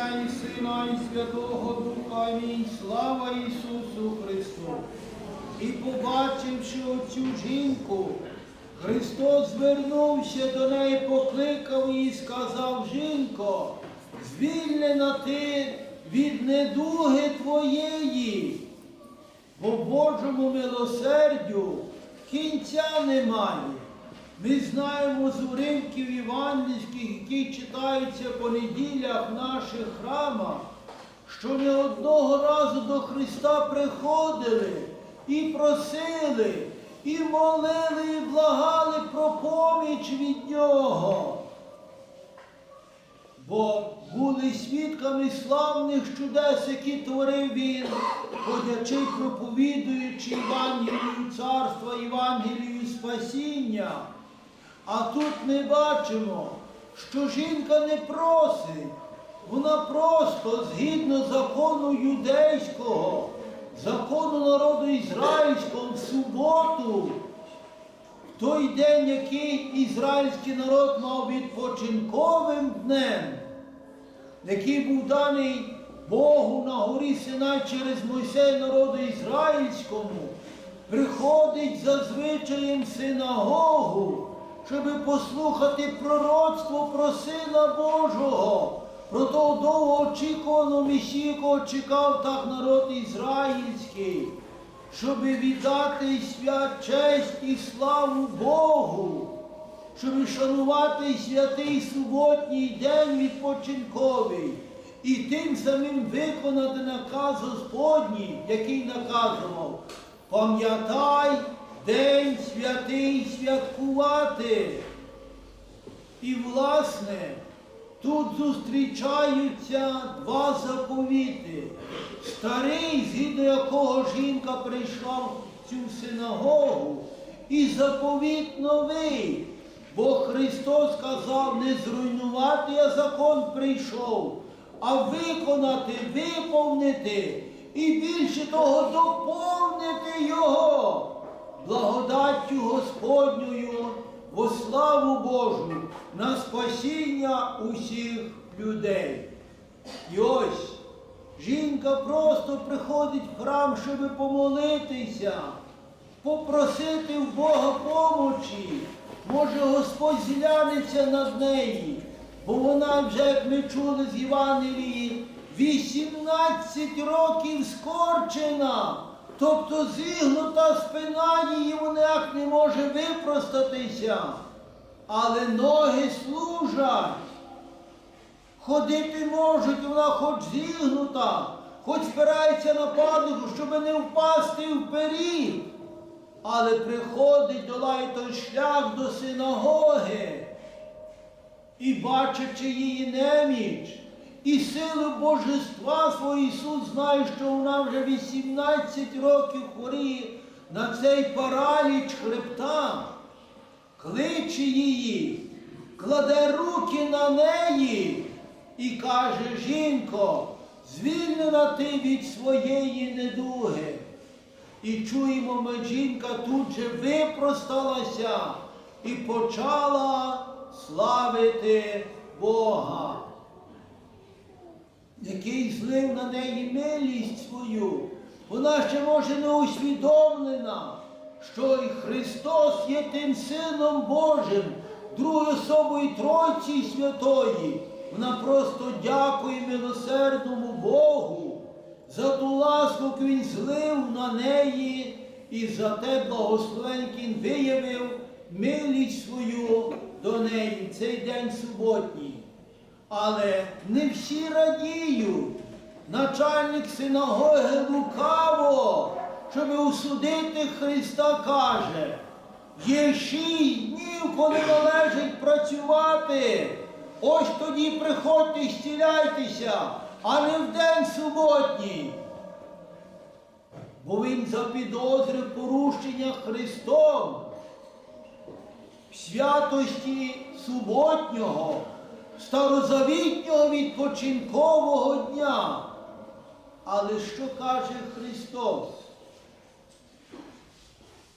Отця і Сина, і Святого Духа. Амінь. Слава Ісусу Христу. І побачивши оцю жінку, Христос звернувся до неї, покликав її і сказав, жінко, звільнена ти від недуги твоєї, бо Божому милосердю кінця немає. Ми знаємо з уривків євангельських, які читаються по неділях в наших храмах, що не одного разу до Христа приходили і просили, і молили, і благали про поміч від Нього. Бо були свідками славних чудес, які творив він, ходячи, проповідуючи Євангелію царства, Євангелію спасіння. А тут ми бачимо, що жінка не просить, вона просто згідно закону юдейського, закону народу ізраїльського в суботу, в той день, який ізраїльський народ мав відпочинковим днем, який був даний Богу на горі Синай через Мойсей народу ізраїльському, приходить за звичаєм синагогу, щоб послухати пророцтво про Сина Божого, про того довгоочікуваного Месію, якого чекав так народ ізраїльський, щоб віддати свят честь і славу Богу, щоб шанувати святий суботній день відпочинковий і тим самим виконати наказ Господній, який наказував. Пам'ятай день святий святкувати. І, власне, тут зустрічаються два заповіти. Старий, згідно якого жінка прийшла в цю синагогу, і заповіт новий. Бо Христос сказав, не зруйнувати я закон прийшов, а виконати, виповнити і більше того доповнити його благодаттю Господньою во славу Божу на спасіння усіх людей. І ось жінка просто приходить в храм, щоб помолитися, попросити в Бога помочі. Може Господь зглянеться над нею, бо вона вже, як ми чули з Євангелії, 18 років скорчена, тобто зігнута спина її ніяк не може випростатися, але ноги служать. Ходити можуть, вона хоч зігнута, хоч спирається на падлогу, щоб не впасти вперед. Але приходить, долає той шлях до синагоги і бачачи її неміч, і силу божества свого Ісус знає, що вона вже 18 років хворіє на цей параліч хребта, кличе її, кладе руки на неї і каже, жінко, звільнена ти від своєї недуги. І чуємо, ми жінка тут же випросталася і почала славити Бога, який злив на неї милість свою. Вона ще може не усвідомлена, що і Христос є тим Сином Божим, другою особою Тройці Святої. Вона просто дякує милосердному Богу за ту ласку, яку він злив на неї, і за те благословенький він виявив милість свою до неї цей день суботній. Але не всі радіють. Начальник синагоги лукаво, щоб усудити Христа, каже, є шість днів, коли належить працювати. Ось тоді приходьте і стіляйтеся, а не в день суботній. Бо він запідозрив порушення Христом в святості суботнього, старозавітнього відпочинкового дня. Але що каже Христос?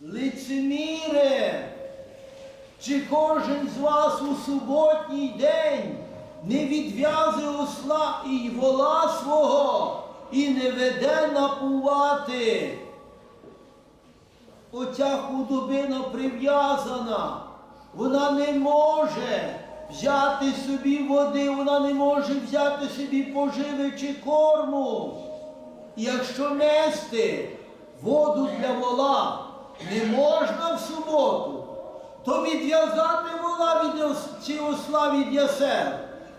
Лицеміре, чи кожен з вас у суботній день не відв'язує осла і вола свого, і не веде напувати. Оця худобина прив'язана, вона не може взяти собі води, вона не може взяти собі поживи чи корму. І Якщо нести воду для вола не можна в суботу, то відв'язати вола від чи осла від ясел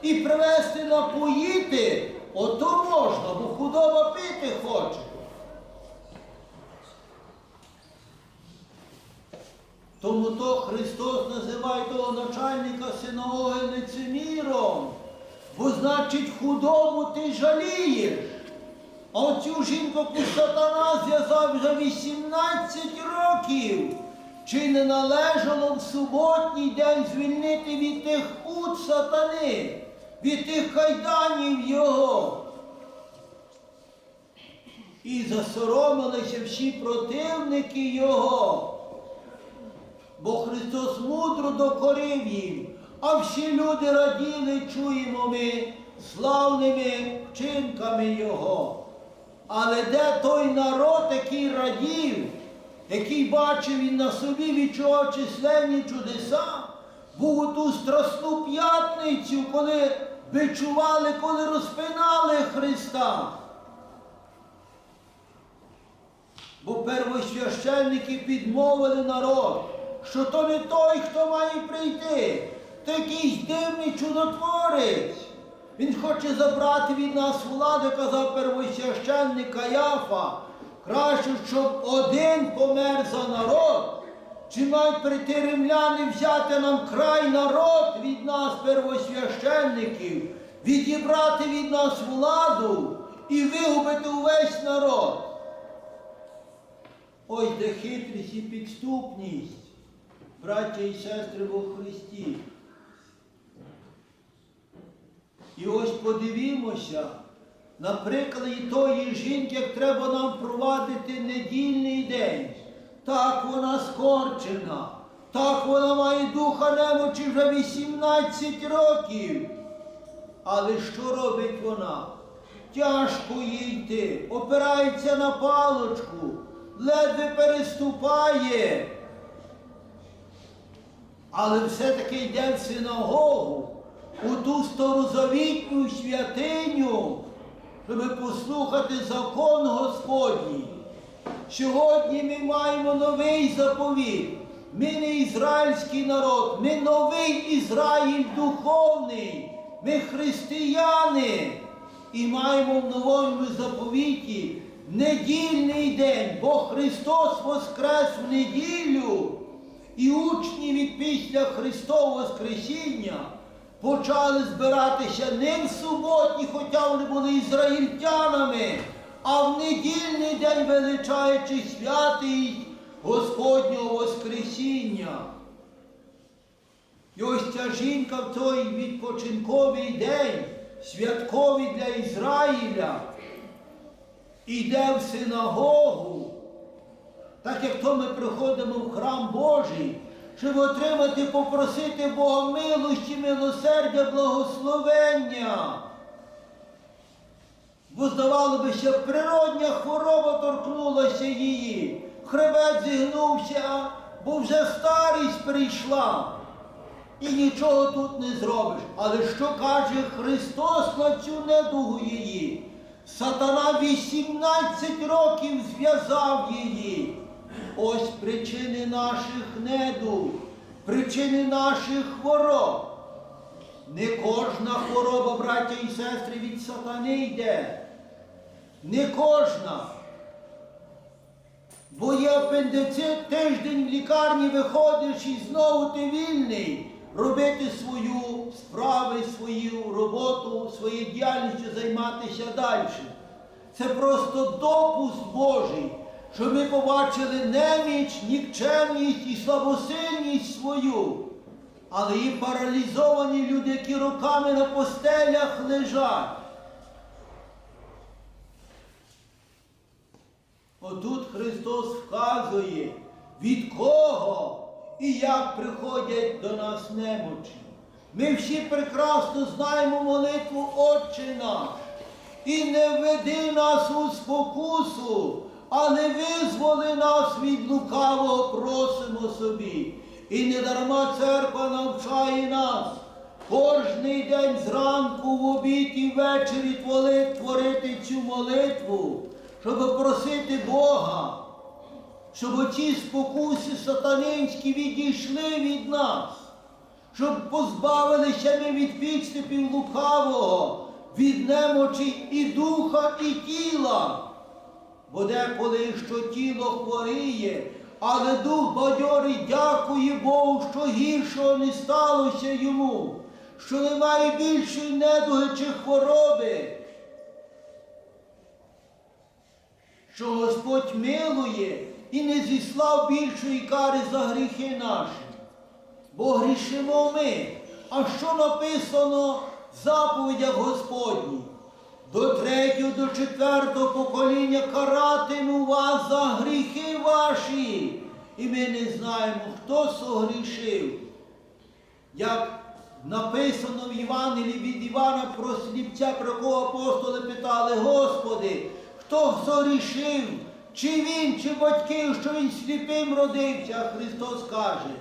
і привезти напоїти, ото можна, бо худоба пити хоче. Тому то Христос називає того начальника синагоги лицеміром, бо значить худобу ти жалієш. А оцю жінку сатана зв'язав вже 18 років. Чи не належало в суботній день звільнити від тих пут сатани, від тих кайданів його? І засоромилися всі противники його. Бо Христос мудро докорив їм, а всі люди раділи, чуємо ми славними вчинками Його. Але де той народ, який радів, який бачив і на собі відчував численні чудеса, був у ту страсну п'ятницю, коли бичували, коли розпинали Христа. Бо первосвященники підмовили народ, що то не той, хто має прийти, то якийсь дивний чудотворець. Він хоче забрати від нас владу, казав первосвященник Каяфа. Краще, щоб один помер за народ, чи мають прийти римляни взяти нам край народ від нас, первосвященників, відібрати від нас владу і вигубити увесь народ. Ось де хитрість і підступність, браття і сестри во Христі. І ось подивімося на прикладі тої жінки, як треба нам провадити недільний день. Так вона скорчена, так вона має духа немочі вже 18 років. Але що робить вона? Тяжко їй йти, опирається на палочку, ледве переступає. Але все-таки йде в синагогу, у ту старозавітню святиню, щоб послухати закон Господній. Сьогодні ми маємо новий заповіт. Ми не ізраїльський народ, ми новий Ізраїль духовний, ми християни. І маємо в новому заповіті недільний день, бо Христос воскрес в неділю. І учні від після Христового Воскресіння почали збиратися не в суботні, хоча вони були ізраїльтянами, а в недільний день величаючи святість Господнього Воскресіння. І ось ця жінка в той відпочинковий день, святковий для Ізраїля, іде в синагогу, так як то ми приходимо в храм Божий, щоб отримати, попросити Бога милості, милосердя, благословення. Бо, здавало би, що природня хвороба торкнулася її, хребет зігнувся, бо вже старість прийшла. І нічого тут не зробиш. Але що каже Христос на цю недугу її? Сатана 18 років зв'язав її. Ось причини наших недуг, причини наших хвороб. Не кожна хвороба, браття і сестри, від сатани йде. Не кожна. Бо є апендицит, тиждень в лікарні виходиш і знову ти вільний робити свою справи, свою роботу, своєю діяльністю займатися далі. Це просто допуск Божий, щоб ми побачили неміч, нікчемність і слабосильність свою. Але і паралізовані люди, які руками на постелях лежать. Отут Христос вказує, від кого і як приходять до нас немочі. Ми всі прекрасно знаємо молитву Отче наш. І не введи нас у спокусу, але визволи нас від лукавого, просимо собі. І не дарма церква навчає нас кожний день зранку, в обід і ввечері творити, творити цю молитву, щоб просити Бога, щоб оці спокуси сатанинські відійшли від нас, щоб позбавилися ми від підступів лукавого, від немочі і духа, і тіла. Бо деколи що тіло хворіє, але дух бадьорий дякує Богу, що гіршого не сталося йому, що немає більшої недуги чи хвороби. Що Господь милує і не зіслав більшої кари за гріхи наші. Бо грішимо ми. А що написано в заповідях Господніх? До третього, до четвертого покоління каратиму вас за гріхи ваші. І ми не знаємо, хто согрішив. Як написано в Євангелії від Івана про сліпця, про кого апостоли питали, Господи, хто согрішив, чи він, чи батьки, що він сліпим родився, а Христос каже,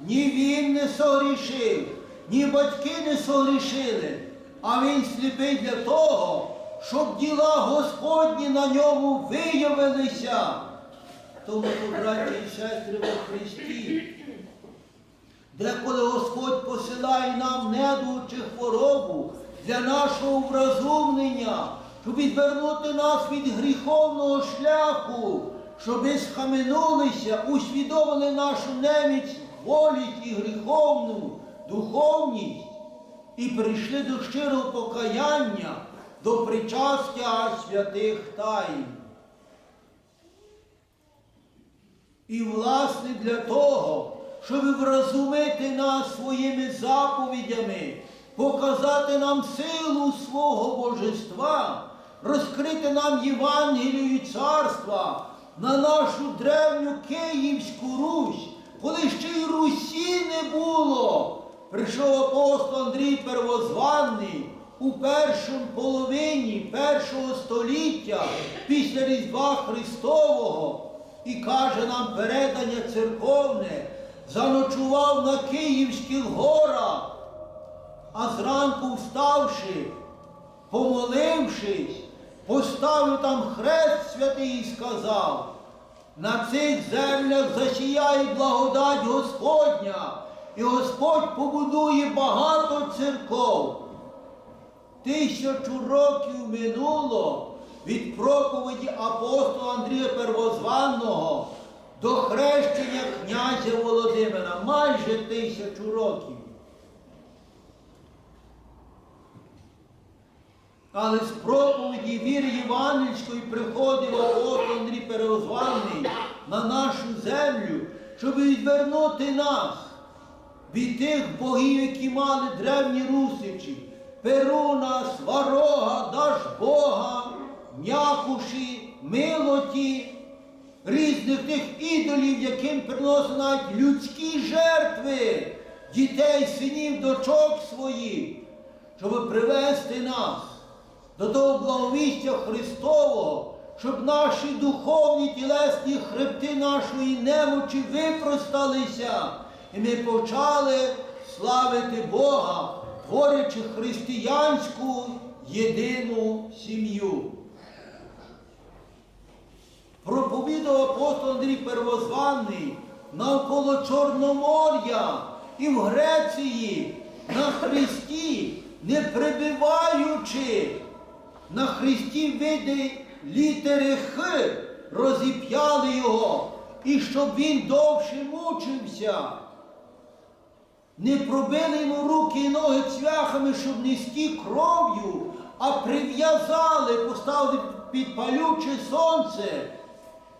ні він не согрішив, ні батьки не согрішили, а він сліпий для того, щоб діла Господні на ньому виявилися. Тому, браті і сестри во Христі, Деколи Господь посилає нам недугу чи хворобу для нашого вразумлення, щоб відвернути нас від гріховного шляху, щоб схаменулися, усвідомили нашу неміць, волість і гріховну духовність і прийшли до щирого покаяння, до причастя святих тайн. І, власне, для того, щоб вразумити нас своїми заповідями, показати нам силу свого божества, розкрити нам Євангелію царства на нашу древню Київську Русь, коли ще й Русі не було. Прийшов апостол Андрій Первозванний у першому половині першого століття після Різдва Христового і каже нам передання церковне, заночував на Київських горах, а зранку вставши, помолившись, поставив там хрест святий і сказав, на цих землях засіяє благодать Господня, і Господь побудує багато церков. Тисячу років минуло від проповіді апостола Андрія Первозванного до хрещення князя Володимира майже тисячу років. Але з проповіді віри Євангельської приходив апостол Андрій Первозваний на нашу землю, щоб відвернути нас від тих богів, які мали древні русичі, Перуна, Сварога, Дажбога, М'якуші, Милоті, різних тих ідолів, яким приносили навіть людські жертви дітей, синів, дочок своїх, щоб привести нас до того благовістя Христового, щоб наші духовні тілесні хребти нашої немочі випросталися, і ми почали славити Бога, творячи християнську єдину сім'ю. Проповідав апостол Андрій Первозваний навколо Чорномор'я і в Греції на Христі, не прибиваючи на Христі види літери Х, розіп'яли його, і щоб він довше мучився. Не пробили йому ноги цвяхами, щоб не стік кров'ю, а прив'язали, поставили під палюче сонце,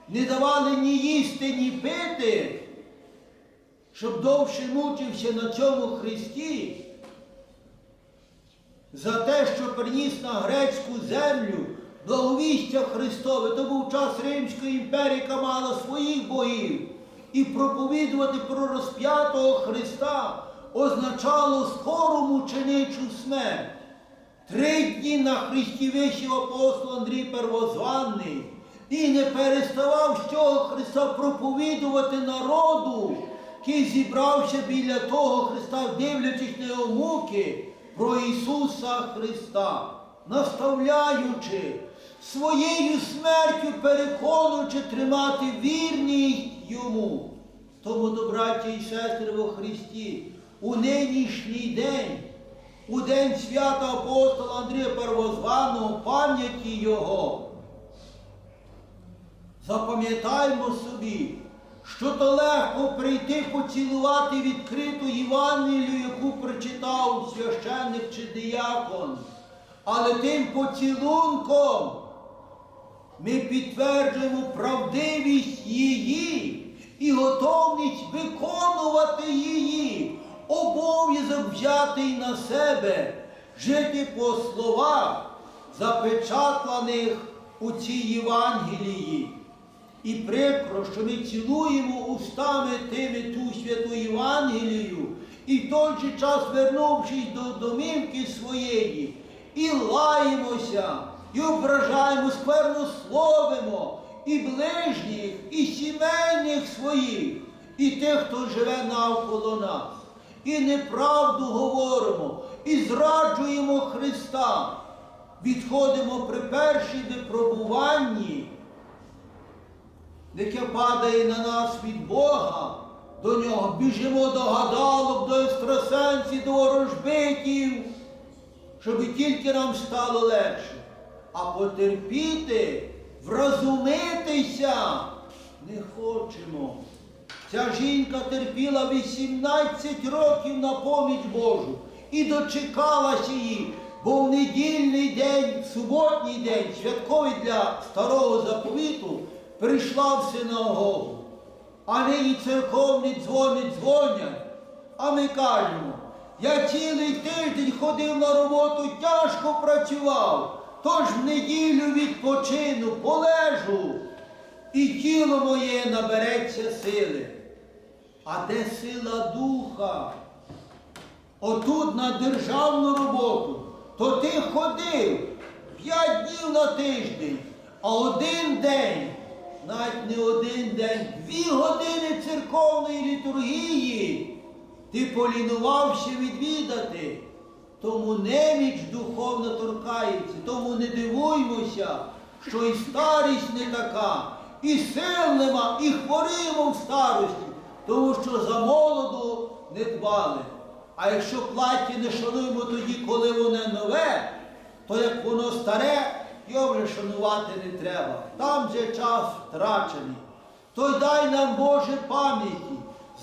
не давали ні їсти, ні пити, щоб довше мучився на цьому Христі. За те, що приніс на грецьку землю благовістя Христове, то був час Римської імперії, яка мала своїх богів, і проповідувати про розп'ятого Христа означало скору мученичу смерть. Три дні на Христі вищив апостол Андрій Первозванний і не переставав з цього Христа проповідувати народу, який зібрався біля того Христа, дивлячись на його муки про Ісуса Христа, наставляючи, своєю смертю переконуючи тримати вірність йому. Тому, до браття і сестри во Христі, у нинішній день, у день свята апостола Андрія Первозваного, пам'яті Його, запам'ятаймо собі, що то легко прийти поцілувати відкриту Євангелію, яку прочитав священник чи диякон, але тим поцілунком ми підтверджуємо правдивість її і готовність виконувати її, обов'язок взятий на себе, жити по словах, запечатланих у цій Євангелії. І прикро, що ми цілуємо устами тими ту святу Євангелію, і в той же час, вернувшись до домівки своєї, і лаємося, і ображаємо, сквернословимо і ближніх, і сімейних своїх, і тих, хто живе навколо нас. І неправду говоримо, і зраджуємо Христа. Відходимо при першій випробуванні яке падає на нас від Бога, до нього біжимо до гадалок, до екстрасенсів, до ворожбитів, щоб тільки нам стало легше. А потерпіти, вразумитися не хочемо. Ця жінка терпіла 18 років на поміч Божу і дочекалася її, бо в недільний день, суботній день, святковий для старого заповіту, прийшла в синагогу. А нині церковні дзвони дзвонять. А ми кажемо, я цілий тиждень ходив на роботу, тяжко працював, тож в неділю відпочину, полежу, і тіло моє набереться сили. А де сила духа? Отут на державну роботу, то ти ходив п'ять днів на тиждень, а один день, навіть не один день, дві години церковної літургії ти полінувався відвідати. Тому неміч духовно торкається, тому не дивуймося, що і старість не така, і сил нема, і хворимо в старості, тому що за молоду не дбали. А якщо плаття не шануємо тоді, коли воно нове, то як воно старе, його вже шанувати не треба. Там же час втрачений. То й дай нам Боже пам'яті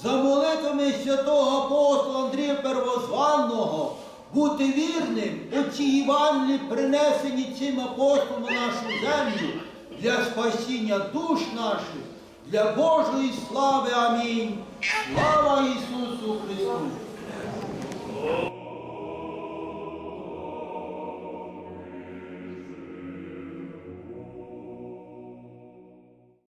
за молитвами святого апостола Андрія Первозванного бути вірним у цій Євангелії, принесені цим апостолом на нашу землю для спасіння душ наших, для Божої слави. Амінь. Слава Ісусу Христу!